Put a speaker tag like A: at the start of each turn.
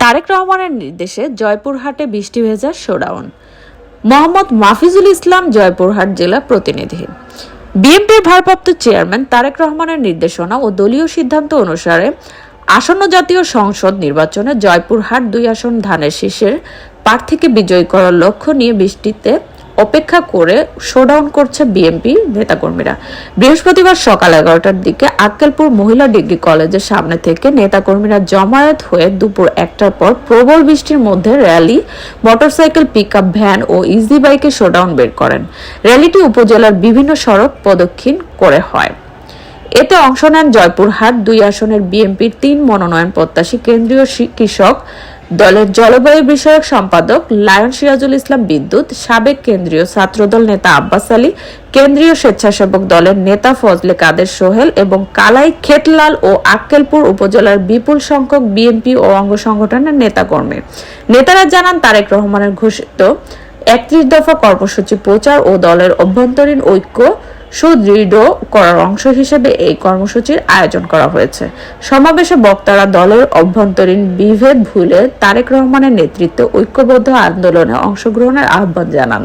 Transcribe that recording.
A: তারেক রহমানের নির্দেশে জয়পুরহাটে বৃষ্টি ভেজা শোডাউন। মোহাম্মদ মাফিজুল ইসলাম জয়পুরহাট জেলা প্রতিনিধি। বিএনপির ভারপ্রাপ্ত চেয়ারম্যান তারেক রহমানের নির্দেশনা ও দলীয় সিদ্ধান্ত অনুসারে আসন্ন জাতীয় সংসদ নির্বাচনে জয়পুরহাট দুই আসন ধানের শীষের প্রার্থীকে বিজয়ী করার লক্ষ্য নিয়ে বৃষ্টিতে অপেক্ষা করে শোডাউন করছে বিএনপি নেতাকর্মীরা। বৃহস্পতিবার সকাল এগারোটার দিকে আক্কেলপুর মহিলা ডিগ্রি কলেজের সামনে থেকে নেতাকর্মীরা জমায়েত হয়ে দুপুর একটার পর প্রবল বৃষ্টির মধ্যে র্যালি, মোটরসাইকেল পিক ভ্যান ও ইজি বাইকে শোডাউন বের করেন। র্যালিটি উপজেলার বিভিন্ন সড়ক প্রদক্ষিণ করে হয়। এতে অংশ নেন জয়পুরহাট, দুই আসনের বিএনপির তিন মনোনয়ন প্রত্যাশী কেন্দ্রীয় কৃষক, দলের জলবায়ু বিষয়ক সম্পাদক লায়ন সিরাজুল ইসলাম বিদ্যুৎ, সাবেক কেন্দ্রীয় ছাত্রদল নেতা আব্বাস আলী, কেন্দ্রীয় স্বেচ্ছাসেবক দলের নেতা ফজলে কাদের সোহেল এবং কালাই খেতলাল ও আক্কেলপুর উপজেলার বিপুল সংখ্যক বিএনপি ও অঙ্গ সংগঠনের নেতাকর্মী। নেতারা জানান, তারেক রহমানের ঘোষিত একত্রিশ দফা কর্মসূচি প্রচার ও দলের অভ্যন্তরীণ ঐক্য সুদৃঢ় করার অংশ হিসেবে এই কর্মসূচির আয়োজন করা হয়েছে। সমাবেশে বক্তারা দলের অভ্যন্তরীণ বিভেদ ভুলে তারেক রহমানের নেতৃত্বে ঐক্যবদ্ধ আন্দোলনে অংশগ্রহণের আহ্বান জানান।